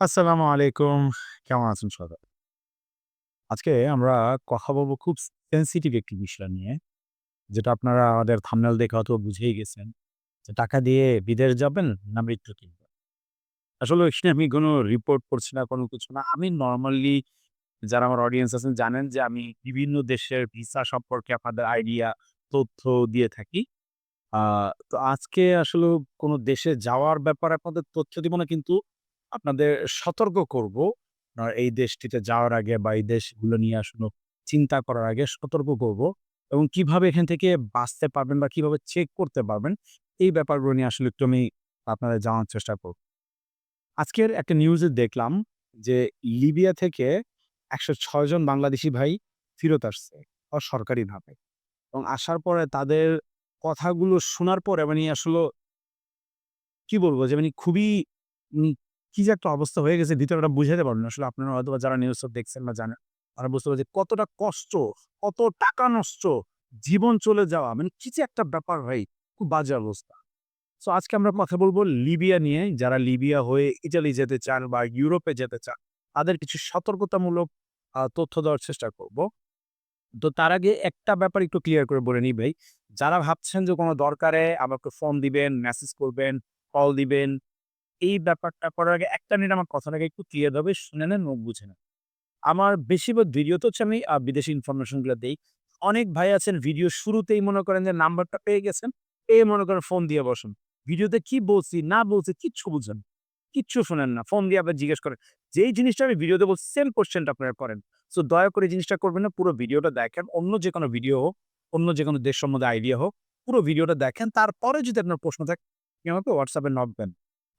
আসসালামু আলাইকুম। কেমন আছেন সবাই? আজকে আমরা কথা বলব খুব সেনসিটিভ একটি বিষয় নিয়ে। যেটা আপনারা আমাদের থাম্বনেল দেখে হয়তো বুঝেই গেছেন। যে টাকা দিয়ে বিদেশ যাবেন না মৃত্যু কিনবেন। আসলে এখানে আমি কোনো রিপোর্ট করছি না, কোনো কিছু না। আমি নরমালি যারা আমার অডিয়েন্স আছেন জানেন যে আমি বিভিন্ন দেশের ভিসা সম্পর্কে আপনাদের আইডিয়া, তথ্য দিয়ে থাকি। তো আজকে আসলে কোনো দেশে যাওয়ার ব্যাপারে আপনাদের তথ্য দিব না কিন্তু আপনাদের সতর্ক করব। আ এই দেশটিতে যাওয়ার আগে বা এই দেশগুলো নিয়ে আসলে চিন্তা করার আগে সতর্ক করব এবং কীভাবে এখান থেকে বাঁচতে পারবেন বা কীভাবে চেক করতে পারবেন, এই ব্যাপারগুলো নিয়ে আসলে একটু আমি আপনাদের জানার চেষ্টা করব। আজকের একটা নিউজে দেখলাম যে লিবিয়া থেকে ১০৬ জন বাংলাদেশি ভাই ফেরত আসছে অসরকারিভাবে এবং আসার পরে তাদের কথাগুলো শোনার পরে মানে আসলে কি বলব যে মানে খুবই কি যে একটা অবস্থা হয়ে গেছে ভিতরে ওটা বুঝাতে পারব না। আসলে আপনারা হয়তোবা যারা নিউজটা দেখছেন বা জানেন, তারা বুঝতে পারবে যে কতটা কষ্ট, কত টাকা নষ্ট, জীবন চলে যাওয়া মানে কি যে একটা ব্যাপার ভাই, খুব বাজে অবস্থা। সো আজকে আমরা কথা বলব লিবিয়া নিয়ে। যারা লিবিয়া হয়ে ইটালি যেতে চান বা ইউরোপে যেতে চান, তাদের কিছু সতর্কতামূলক তথ্য দেওয়ার চেষ্টা করব। তো তার আগে একটা ব্যাপার একটু ক্লিয়ার করে বলে নিই ভাই। যারা ভাবছেন যে কোনো দরকারে আমাকে ফোন দিবেন, মেসেজ করবেন, কল দিবেন, এই ব্যাপারটা করার আগে একটা মিনিট আমার কথাটাকে একটু ক্লিয়ার ভাবে শুনে নেন ও বুঝে নেন। আমার বেশিরভাগ ভিডিওতে হচ্ছে আমি বিদেশি ইনফরমেশনগুলা দেই। অনেক ভাই আছেন ভিডিও শুরুতেই মনে করেন যে নাম্বারটা পেয়ে গেছেন, পেয়ে মনে করেন ফোন দিয়ে বসেন। ভিডিওতে কি বলছি না বলছি কিচ্ছু বুঝেন কিচ্ছু শোনেন না। ফোন দিয়ে আবার জিজ্ঞেস করেন। যেই জিনিসটা আমি ভিডিওতে বলছি সেম কোয়েশ্চেনটা আপনারা করেন। সো দয়া করে জিনিসটা করবেন না। পুরো ভিডিওটা দেখেন। অন্য যেকোনো ভিডিও হোক, অন্য যেকোনো দেশ সম্বন্ধে আইডিয়া হোক, পুরো ভিডিওটা দেখেন। তারপরে যদি আপনার প্রশ্ন থাকে আমাকে হোয়াটসঅ্যাপে নক।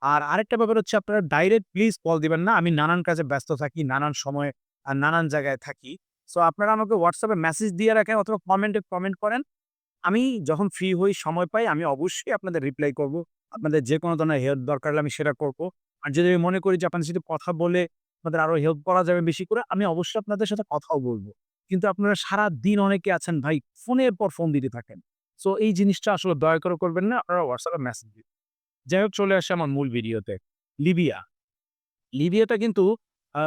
আর আরেকটা ব্যাপার হচ্ছে আপনারা ডাইরেক্ট প্লিজ কল দিবেন না। আমি নানান কাজে ব্যস্ত থাকি, নানান সময় আর নানান জায়গায় থাকি। সো আপনারা আমাকে এ মেসেজ দিয়ে রাখেন অথবা কমেন্টে কমেন্ট করেন। আমি যখন ফ্রি হই, সময় পাই আমি অবশ্যই আপনাদের রিপ্লাই করব। আপনাদের যেকোনো ধরনের হেল্প দরকার হলে আমি সেটা করব। আর যদি আমি মনে করি যে আপনাদের সাথে কথা বলে আপনাদের আরও হেল্প করা যাবে বেশি করে, আমি অবশ্যই আপনাদের সাথে কথাও বলব কিন্তু আপনারা সারাদিন অনেকে আছেন ভাই ফোনের পর ফোন দিতে থাকেন। সো এই জিনিসটা আসলে দয়া করে করবেন না। আপনারা এ মেসেজ দিন। যাই হোক চলে আসি আমার মূল ভিডিওতে। লিবিয়া। লিবিয়াটা কিন্তু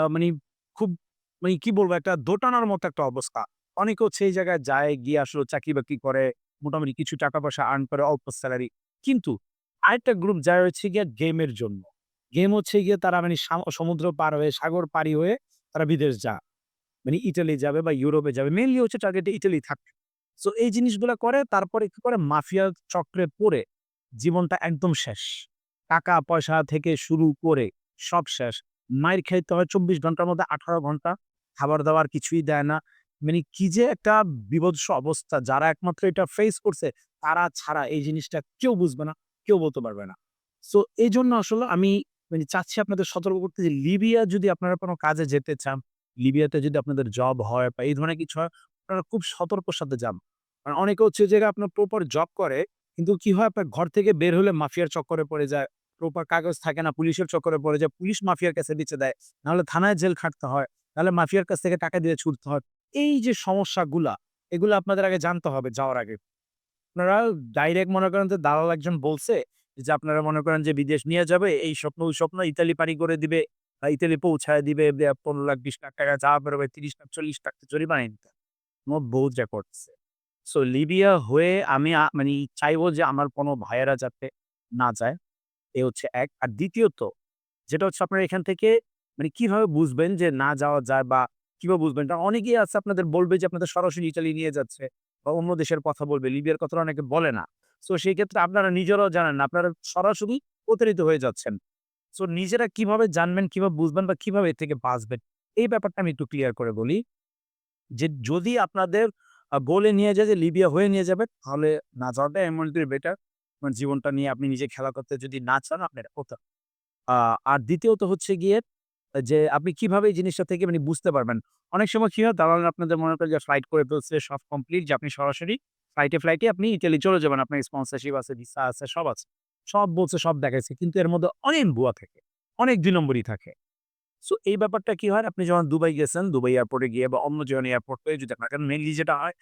মানি খুব মানি কি বলব একটা দোটানার মতো একটা অবস্থা। অনেকে হচ্ছে এই জায়গায় যায়, গিয়ে আসলে চাকরি-বাকরি করে, মোটামুটি কিছু টাকা-পয়সা আর্ন করে অল্প সেলারি। কিন্তু আরেকটা গ্রুপ যায় হচ্ছে গিয়ে গেমের জন্য। গেম হচ্ছে গিয়ে তারা মানে সমুদ্র পার হয়ে, সাগর পাড়ি হয়ে তারা বিদেশ যায়। মানে ইটালি যাবে বা ইউরোপে যাবে। মেনলি হচ্ছে টার্গেটে ইটালি থাকে। সো এই জিনিসগুলা করে তারপরে কি করে মাফিয়ার চক্রে পড়ে জীবনটা একদম শেষ। টাকা-পয়সা থেকে শুরু করে সব শেষ। মায়ের খাইতে হয় ২৪ ঘণ্টার মধ্যে ১৮ ঘণ্টা। খাবার-দাবার কিছুই দেয় না। মানে কি যে একটা বিভৎস অবস্থা যারা একমাত্র এটা ফেস করছে তারা ছাড়া এই জিনিসটা কেউ বুঝবে না, কেউ বলতে পারবে না। সো এই জন্য আসলে আমি মানে চাচ্ছি আপনাদের সতর্ক করতে যে লিবিয়া যদি আপনারা কোনো কাজে যেতে চান, লিবিয়াতে যদি আপনাদের জব হয় বা এই ধরনের কিছু হয়, আপনারা খুব সতর্কর সাথে যান। কারণ অনেকে হচ্ছে যে আপনার প্রপার জব করে কিন্তু কি হয় আপনার ঘর থেকে বের হলে মাফিয়ার চক্করে পড়ে যায়। প্রপার কাগজ থাকে না, পুলিশের চক্করে পড়ে যায়। পুলিশ মাফিয়ার কাছে বেচে দেয়। নাহলে থানায় জেল খাটতে হয়। নাহলে মাফিয়ার কাছ থেকে টাকা দিয়ে ছুটতে হয়। এই যে সমস্যাগুলা, এগুলা আপনাদের আগে জানতে হবে যাওয়ার আগে। আপনারা ডাইরেক্ট মনে করেন যে দালাল একজন বলছে যে আপনারা মনে করেন যে বিদেশ নিয়ে যাবে, এই স্বপ্ন ওই স্বপ্ন ইতালি পাড়ি করে দিবে, ইতালি পৌঁছায় দিবে পনেরো লাখ ২০ লাখ টাকা যা বেরোবে ৩০ লাখ ৪০ লাখ জরিমানা। আমার বউ যা করছে। সো লিবিয়া হয়ে আমি মানে চাইব যে আমার কোনো ভাইয়েরা যাতে না যায়। এ হচ্ছে ১ আর দ্বিতীয়ত যেটা হচ্ছে আপনারা এখান থেকে মানে কীভাবে বুঝবেন যে না যাওয়া যায় বা কীভাবে বুঝবেন? কারণ অনেকেই আছে আপনাদের বলবে যে আপনাদের সরাসরি ইতালি নিয়ে যাচ্ছে বা অন্য দেশের কথা বলবে। লিবিয়ার কথাটা অনেকে বলে না। সো সেই ক্ষেত্রে আপনারা নিজেরাও জানেন না। আপনারা সরাসরি প্রতারিত হয়ে যাচ্ছেন। সো নিজেরা কীভাবে জানবেন, কীভাবে বুঝবেন বা কীভাবে এর থেকে বাঁচবেন? এই ব্যাপারটা আমি একটু ক্লিয়ার করে বলি। যে যদি আপনাদের গোলে নিয়ে যায় যে লিবিয়া হয়ে নিয়ে যাবে তাহলে না মনে করি বেটার। আপনার জীবনটা নিয়ে আপনি নিজে খেলা করতে যদি না চান আপনি এটা করতে আর দ্বিতীয়ত হচ্ছে গিয়ে যে আপনি কীভাবে এই জিনিসটা থেকে মানে বুঝতে পারবেন। অনেক সময় কি হয় দালালরা আপনাদের মনে করেন যে ফ্লাইট করে ফেলছে সব কমপ্লিট যে আপনি সরাসরি ফ্লাইটে, ফ্লাইটে আপনি ইতালি চলে যাবেন। আপনার স্পন্সরশিপ আছে, ভিসা আছে, সব আছে। সব বলছে, সব দেখাইছে। কিন্তু এর মধ্যে অনেক ভুয়া থাকে। অনেক দুই নম্বরই থাকে। সো এই ব্যাপারটা কি হয়? আপনি যখন দুবাই গেছেন, দুবাই এয়ারপোর্টে গিয়ে বা অন্য যেকোনো এয়ারপোর্ট হয়ে যদি আপনার মেইনলি যেটা হয়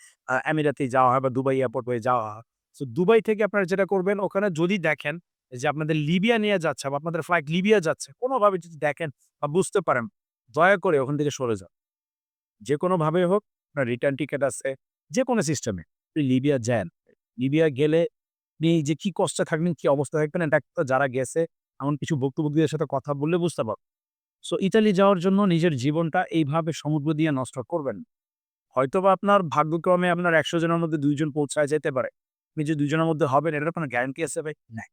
আমিরাতে যাওয়া হয় বা দুবাই এয়ারপোর্ট হয়ে যাওয়া হয়। সো দুবাই থেকে আপনারা যেটা করবেন ওখানে যদি দেখেন যে আপনাদের লিবিয়া নিয়ে যাচ্ছে বা আপনাদের ফ্লাইট লিবিয়া যাচ্ছে কোনোভাবে যদি দেখেন বা বুঝতে পারেন দয়া করে ওখান থেকে সরে যান যে কোনোভাবে হোক আপনার রিটার্ন টিকিট আছে যে কোনো সিস্টেমে আপনি লিবিয়া যান লিবিয়া গেলে আপনি যে কি কষ্টে থাকবেন কি অবস্থা থাকবেন এটা যারা গেছে এমন কিছু বক্তব্যদের সাথে কথা বললে বুঝতে পারবেন সো ইতালি যাওয়ার জন্য নিজের জীবনটা এইভাবে সমুদ্র দিয়ে নষ্ট করবেন না। হয়তোবা আপনার ভাগ্যক্রমে আপনার একশো জনের মধ্যে দুইজন পৌঁছায় যেতে পারে। আপনি যে দুইজনের মধ্যে হবেন, এটার কোনো গ্যারান্টি আছে ভাই? নাই।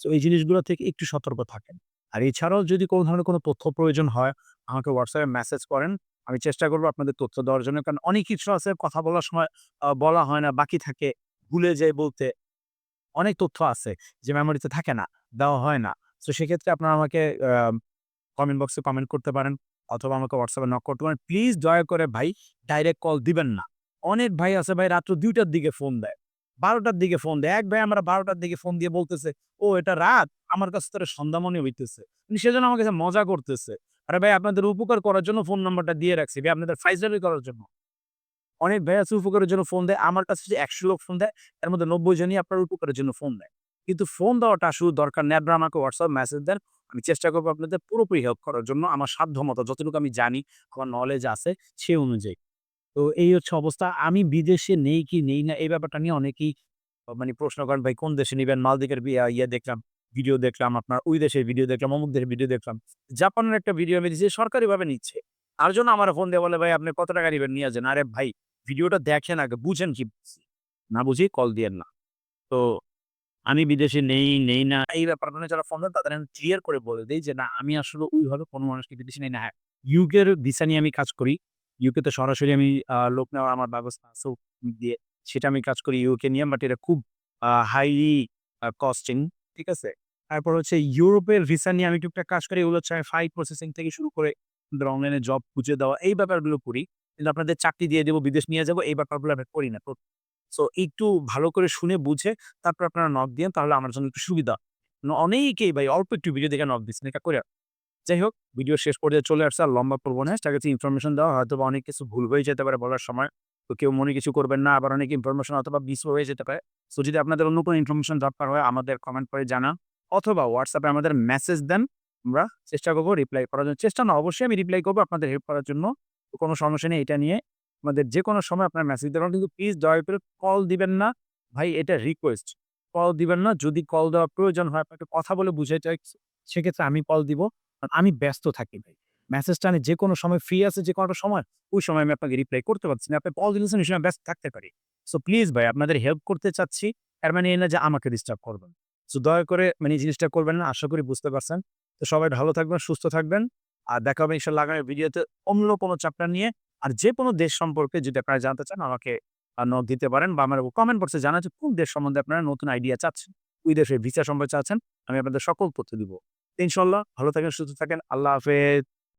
সো এই জিনিসগুলো থেকে একটু সতর্ক থাকেন। আর এছাড়াও যদি কোনো ধরনের কোনো তথ্য প্রয়োজন হয়, আমাকে হোয়াটসঅ্যাপে মেসেজ করেন। আমি চেষ্টা করব আপনাদের তথ্য দেওয়ার জন্য। কারণ অনেক কিছু আছে, কথা বলার সময় বলা হয় না, বাকি থাকে, ভুলে যায় বলতে। অনেক তথ্য আছে, যে মেমোরিতে থাকে না, দেওয়া হয় না। তো সেক্ষেত্রে আপনারা আমাকে কমেন্ট বক্সে কমেন্ট করতে পারেন অথবা আমাকে হোয়াটসঅ্যাপে নক করতে পারেন। প্লিজ দয়া করে ভাই ডাইরেক্ট কল দিবেন না। অনেক ভাই আছে ভাই রাত্র দুইটার দিকে ফোন দেয়, বারোটার দিকে ফোন দেয়। এক ভাই আমরা বারোটার দিকে ফোন দিয়ে বলতেছে, ও, এটা রাত? আমার কাছে তোর সন্ধ্যা মনে হইতেছে সেজন্য আমার কাছে মজা করতেছে। আরে ভাই, আপনাদের উপকার করার জন্য ফোন নাম্বারটা দিয়ে রাখছি ভাই, আপনাদের ফাইজারি করার জন্য। অনেক ভাই আছে উপকারের জন্য ফোন দেয়, আমার কাছে যে একশো লোক ফোন দেয় তার মধ্যে নব্বই জনই আপনার উপকারের জন্য ফোন দেয় কিন্তু ফোন দেওয়াটা শুধু দরকার নেই আপনারা আমাকে হোয়াটসঅ্যাপ মেসেজ দেন আমি চেষ্টা করব আপনাদের পুরোপুরি হেল্প করার জন্য আমার সাধ্য মতো যতটুকু আমি জানি, আমার নলেজ আছে সে অনুযায়ী। তো এই হচ্ছে অবস্থা। আমি বিদেশে নেই কি নেই না, এই ব্যাপারটা নিয়ে অনেকেই মানে প্রশ্ন করেন, ভাই, কোন দেশে নেবেন? মালদ্বীপের ইয়ে দেখলাম ভিডিও দেখলাম, আপনার ওই দেশের ভিডিও দেখলাম, অমুক দেশের ভিডিও দেখলাম। জাপানের একটা ভিডিও আমি দিচ্ছি সরকারিভাবে নিচ্ছে। আর জন্য আমার ফোন দিয়ে বলে, ভাই, আপনি কত টাকা নেবেন? নিয়ে যান আরে ভাই ভিডিওটা দেখেন আগে, বুঝেন কি না বুঝি কল দিয়েন না। তো আমি বিদেশে নেই নেই না। এই ব্যাপারটা যারা ফোন দেন তাদের আমি ক্লিয়ার করে বলে দিই যে, না, আমি আসলে ওইভাবে কোনো মানুষকে বিদেশে নেই না। হ্যাঁ ইউকের ভিসা নিয়ে আমি কাজ করি। ইউকে তে সরাসরি আমি লোক নেওয়ার আমার ব্যবস্থা আছে দিয়ে সেটা আমি কাজ করি ইউকে নিয়ে বাট এটা খুব হাইলি কস্টিং ঠিক আছে? তারপর হচ্ছে ইউরোপের ভিসা নিয়ে আমি টুকটাক কাজ করি। এগুলো হচ্ছে ফাইল প্রসেসিং থেকে শুরু করে অনলাইনে জব খুঁজে দেওয়া, এই ব্যাপারগুলো করি। কিন্তু আপনাদের চাকরি দিয়ে দেবো, বিদেশ নিয়ে যাব, এই ব্যাপারগুলো আমি করি না। সো একটু ভালো করে শুনে বুঝে তারপর আপনারা নক দিয়ে তাহলে আমার জন্য একটু সুবিধা। অনেকেই ভাই অল্প একটু ভিডিও দেখে নক দিচ্ছেন এটা করে যাই হোক ভিডিও শেষ পর্যায়ে চলে আসছে আর লম্বা করব না তার কাছে ইনফরমেশন দেওয়া। হয়তো বা অনেক কিছু ভুল হয়ে যেতে পারে বলার সময়। তো কেউ মনে কিছু করবেন না। আবার অনেক ইনফরমেশন অথবা মিস হয়ে যেতে পারে। তো যদি আপনাদের অন্য কোনো ইনফরমেশন দরকার হয়, আমাদের কমেন্ট করে জানান। অথবা হোয়াটসঅ্যাপে আমাদের মেসেজ দেন। আমরা চেষ্টা করব রিপ্লাই করার জন্য। চেষ্টা না, অবশ্যই আমি রিপ্লাই করব আপনাদের হেল্প করার জন্য। কোনো সমস্যা নেই এটা নিয়ে। আমাদের যে কোনো সময় আপনার মেসেজ দেবেন। কিন্তু প্লিজ দয়া করে কল দিবেন না। ভাই, এটা রিকোয়েস্ট কল দিবেন না। যদি কল দেওয়ার প্রয়োজন হয়, আপনাকে কথা বলে বুঝাইতে হয়, সেক্ষেত্রে আমি কল দিব। কারণ আমি ব্যস্ত থাকি ভাই। মেসেজটা আমি যে কোনো সময় ফ্রি আছে যে কোনো সময়, ওই সময় আমি আপনাকে রিপ্লাই করতে পারছি না। আপনি কল দিয়েছেন ওই সময় ব্যস্ত থাকতে পারি। সো প্লিজ ভাই, আপনাদের হেল্প করতে চাচ্ছি। এর মানে এই না যে আমাকে ডিস্টার্ব করবেন। সো দয়া করে মানে এই জিনিসটা করবেন না, আশা করি বুঝতে পারছেন। তো সবাই ভালো থাকবেন, সুস্থ থাকবেন। আর দেখা হবে ইনশাল্লাহ আগামী ভিডিওতে অন্য কোনো চ্যাপ্টার নিয়ে। আর যে কোনো দেশ সম্পর্কে যদি আপনারা জানতে চান, আমাকে নক দিতে পারেন বা আমার কমেন্ট বক্সে জানা যে, কোন দেশ সম্বন্ধে আপনারা নতুন আইডিয়া চাচ্ছেন? ওই দেশের ভিসা সম্পর্কে চাচ্ছেন? আমি আপনাদের সকল তথ্য দিব। ইনশাল্লাহ ভালো থাকেন, সুস্থ থাকেন, আল্লাহ হাফেজ।